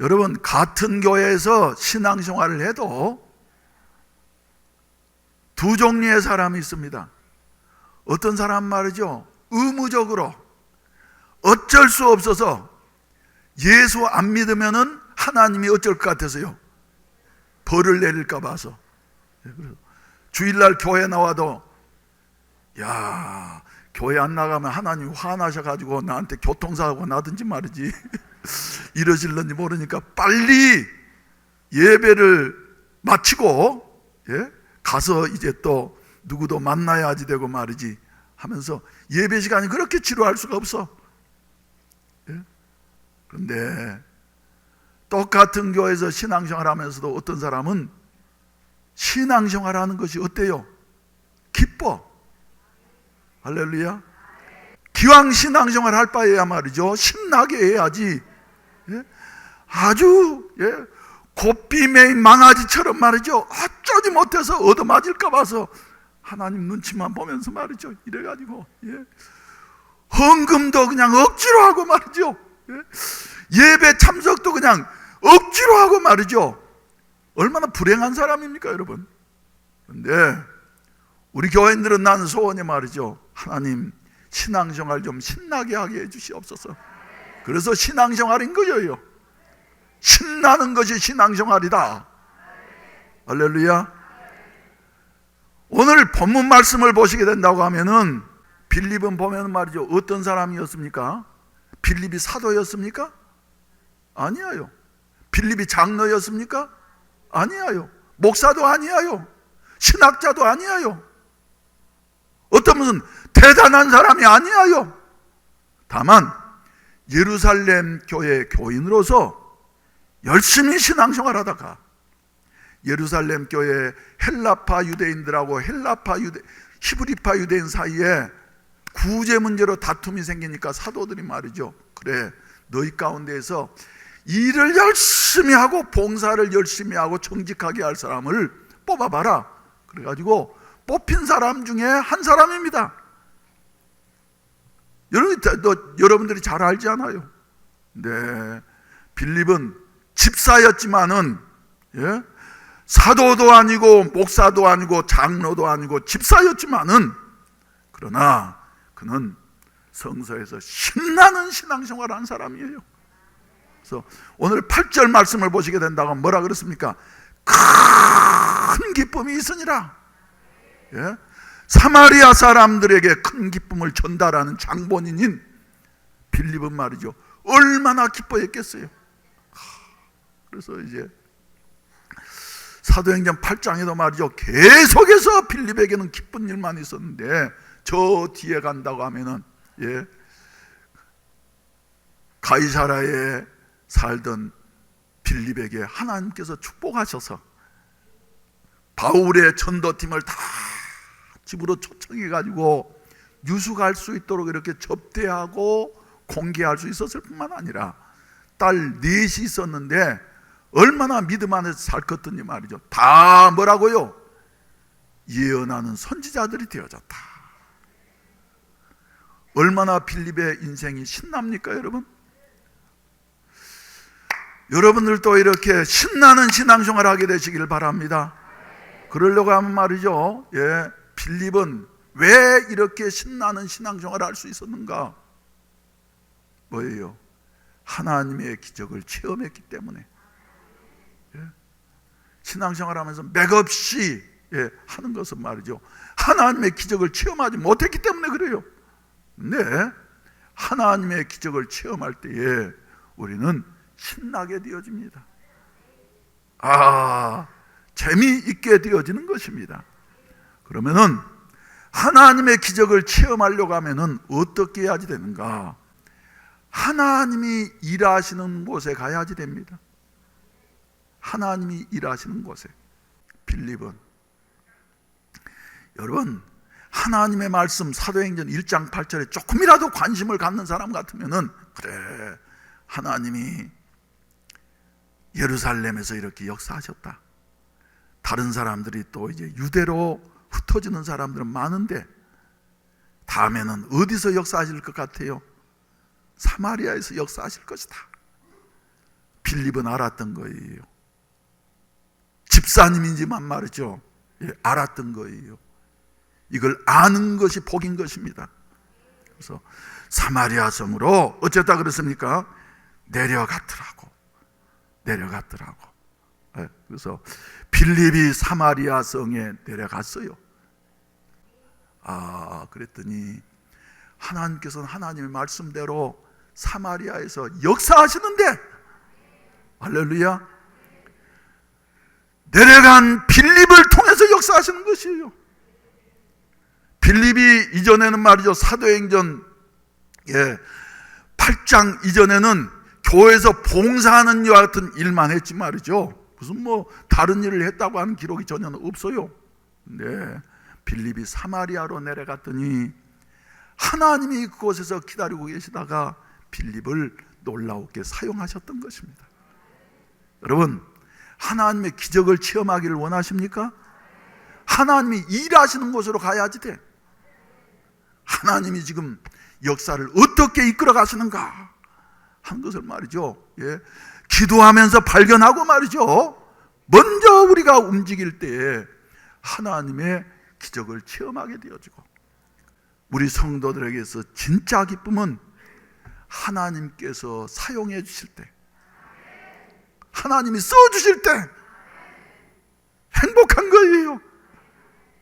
여러분 같은 교회에서 신앙생활을 해도 두 종류의 사람이 있습니다. 어떤 사람 말이죠. 의무적으로 어쩔 수 없어서 예수 안 믿으면은 하나님이 어쩔 것 같아서요. 벌을 내릴까 봐서. 예, 주일날 교회 나와도 야 교회 안 나가면 하나님 화나셔가지고 나한테 교통사고 나든지 말이지 이러실런지 모르니까 빨리 예배를 마치고 예? 가서 이제 또 누구도 만나야지 되고 말이지 하면서 예배 시간이 그렇게 지루할 수가 없어. 예? 그런데 똑같은 교회에서 신앙생활 하면서도 어떤 사람은 신앙생활 하는 것이 어때요? 기뻐. 할렐루야. 기왕 신앙생활 할 바에야 말이죠. 신나게 해야지. 예? 아주 예? 고삐 메인 망아지처럼 말이죠. 어쩌지 못해서 얻어맞을까 봐서 하나님 눈치만 보면서 말이죠. 이래가지고 예? 헌금도 그냥 억지로 하고 말이죠. 예? 예배 참석도 그냥 억지로 하고 말이죠. 얼마나 불행한 사람입니까, 여러분? 그런데 우리 교인들은 나는 소원이 말이죠. 하나님 신앙생활 좀 신나게 하게 해주시옵소서. 그래서 신앙생활인 거예요. 신나는 것이 신앙생활이다. 할렐루야. 오늘 본문 말씀을 보시게 된다고 하면은 빌립은 보면 말이죠. 어떤 사람이었습니까? 빌립이 사도였습니까? 아니에요. 빌립이 장로였습니까? 아니에요. 목사도 아니에요. 신학자도 아니에요. 어떤 무슨 대단한 사람이 아니에요. 다만 예루살렘 교회 교인으로서 열심히 신앙생활 하다가 예루살렘 교회 헬라파 유대인들하고 헬라파 유대 히브리파 유대인 사이에 구제 문제로 다툼이 생기니까 사도들이 말이죠. 그래 너희 가운데에서 일을 열심히 하고 봉사를 열심히 하고 정직하게 할 사람을 뽑아봐라. 그래가지고 뽑힌 사람 중에 한 사람입니다. 여러분, 너, 여러분들이 잘 알지 않아요? 네. 빌립은 집사였지만은, 예? 사도도 아니고, 목사도 아니고, 장로도 아니고, 집사였지만은, 그러나 그는 성서에서 신나는 신앙생활을 한 사람이에요. 그래서 오늘 8절 말씀을 보시게 된다고 뭐라 그랬습니까? 큰 기쁨이 있으니라. 예? 사마리아 사람들에게 큰 기쁨을 전달하는 장본인인 빌립은 말이죠. 얼마나 기뻐했겠어요. 그래서 이제 사도행전 8장에도 말이죠. 계속해서 빌립에게는 기쁜 일만 있었는데 저 뒤에 간다고 하면은 예. 가이사라에 살던 빌립에게 하나님께서 축복하셔서 바울의 전도팀을 다 집으로 초청해 가지고 유숙할 수 있도록 이렇게 접대하고 공개할 수 있었을 뿐만 아니라 딸 넷이 있었는데 얼마나 믿음 안에서 살컸더니 말이죠. 다 뭐라고요? 예언하는 선지자들이 되어졌다. 얼마나 빌립의 인생이 신납니까, 여러분? 여러분들도 이렇게 신나는 신앙생활 하게 되시길 바랍니다. 그러려고 하면 말이죠. 예. 빌립은 왜 이렇게 신나는 신앙생활을 할 수 있었는가? 뭐예요? 하나님의 기적을 체험했기 때문에. 예. 신앙생활 하면서 맥없이 예, 하는 것은 말이죠. 하나님의 기적을 체험하지 못했기 때문에 그래요. 네. 하나님의 기적을 체험할 때에 우리는 신나게 되어집니다. 아, 재미있게 되어지는 것입니다. 그러면은 하나님의 기적을 체험하려고 하면은 어떻게 해야지 되는가? 하나님이 일하시는 곳에 가야지 됩니다. 하나님이 일하시는 곳에. 빌립은 여러분 하나님의 말씀 사도행전 1장 8절에 조금이라도 관심을 갖는 사람 같으면은 그래 하나님이 예루살렘에서 이렇게 역사하셨다. 다른 사람들이 또 이제 유대로 흩어지는 사람들은 많은데 다음에는 어디서 역사하실 것 같아요? 사마리아에서 역사하실 것이다. 빌립은 알았던 거예요. 집사님인지만 말이죠. 예, 알았던 거예요. 이걸 아는 것이 복인 것입니다. 그래서 사마리아 성으로 어쨌다 그랬습니까? 내려갔더라고. 내려갔더라고. 예, 그래서 빌립이 사마리아 성에 내려갔어요. 아, 그랬더니 하나님께서는 하나님의 말씀대로 사마리아에서 역사하시는데 할렐루야. 내려간 빌립을 통해서 역사하시는 것이에요. 빌립이 이전에는 말이죠. 사도행전 예, 8장 이전에는 교회에서 봉사하는 이와 같은 일만 했지 말이죠. 무슨 뭐 다른 일을 했다고 하는 기록이 전혀 없어요. 네. 빌립이 사마리아로 내려갔더니 하나님이 그곳에서 기다리고 계시다가 빌립을 놀라웠게 사용하셨던 것입니다. 여러분, 하나님의 기적을 체험하기를 원하십니까? 하나님이 일하시는 곳으로 가야지 돼. 하나님이 지금 역사를 어떻게 이끌어 가시는가 하는 것을 말이죠. 예. 기도하면서 발견하고 말이죠. 먼저 우리가 움직일 때에 하나님의 기적을 체험하게 되어지고 우리 성도들에게서 진짜 기쁨은 하나님께서 사용해 주실 때 하나님이 써 주실 때 행복한 거예요.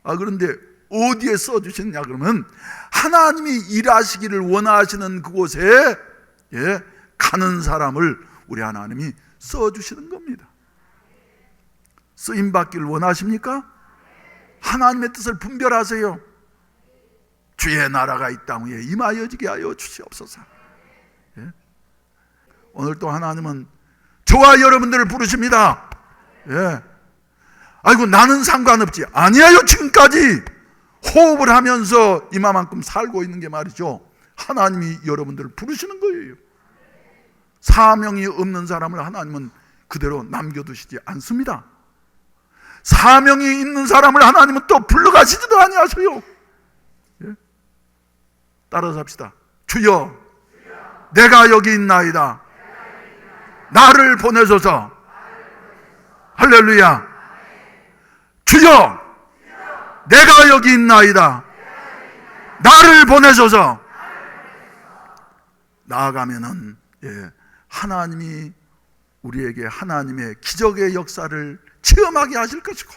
아 그런데 어디에 써 주셨냐 그러면 하나님이 일하시기를 원하시는 그곳에 예, 가는 사람을 우리 하나님이 써 주시는 겁니다. 쓰임 받기를 원하십니까? 하나님의 뜻을 분별하세요. 주의 나라가 이 땅 위에 임하여지게 하여 주시옵소서. 예? 오늘 또 하나님은 저와 여러분들을 부르십니다. 예. 아이고 나는 상관없지. 아니에요 지금까지 호흡을 하면서 이마만큼 살고 있는 게 말이죠. 하나님이 여러분들을 부르시는 거예요. 사명이 없는 사람을 하나님은 그대로 남겨두시지 않습니다. 사명이 있는 사람을 하나님은 또 불러가시지도 아니하셔요. 예? 따라서 합시다. 주여, 내가 여기 있나이다. 나를 보내소서. 할렐루야. 주여, 내가 여기 있나이다. 나를 보내소서. 나아가면은 예, 하나님이 우리에게 하나님의 기적의 역사를 체험하게 하실 것이고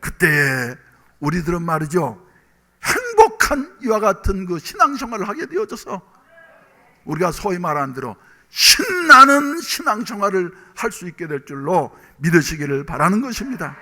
그때에 우리들은 말이죠 행복한 이와 같은 그 신앙생활을 하게 되어져서 우리가 소위 말하는 대로 신나는 신앙생활을 할 수 있게 될 줄로 믿으시기를 바라는 것입니다.